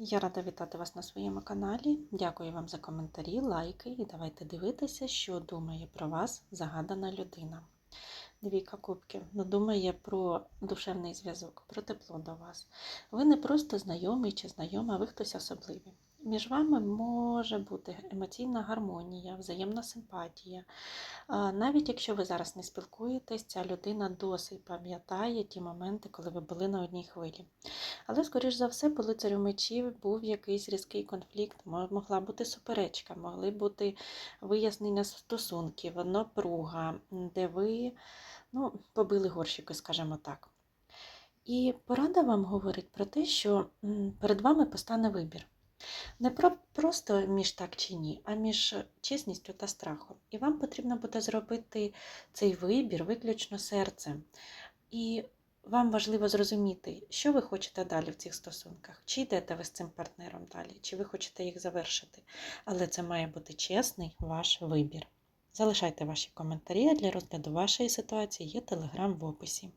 Я рада вітати вас на своєму каналі. Дякую вам за коментарі, лайки і давайте дивитися, що думає про вас загадана людина. Двійка кубків ну, думає про душевний зв'язок, про тепло до вас. Ви не просто знайомий чи знайома, ви хтось особливий. Між вами може бути емоційна гармонія, взаємна симпатія. Навіть якщо ви зараз не спілкуєтесь, ця людина досить пам'ятає ті моменти, коли ви були на одній хвилі. Але, скоріш за все, по лицарю мечів був якийсь різкий конфлікт, могла бути суперечка, могли бути вияснення стосунків, напруга, де ви ну, побили горщики, скажімо так. І порада вам говорить про те, що перед вами постане вибір. Не про просто між так чи ні, а між чесністю та страхом. І вам потрібно буде зробити цей вибір виключно серцем. І вам важливо зрозуміти, що ви хочете далі в цих стосунках. Чи йдете ви з цим партнером далі, чи ви хочете їх завершити. Але це має бути чесний ваш вибір. Залишайте ваші коментарі для розгляду вашої ситуації. Є телеграм в описі.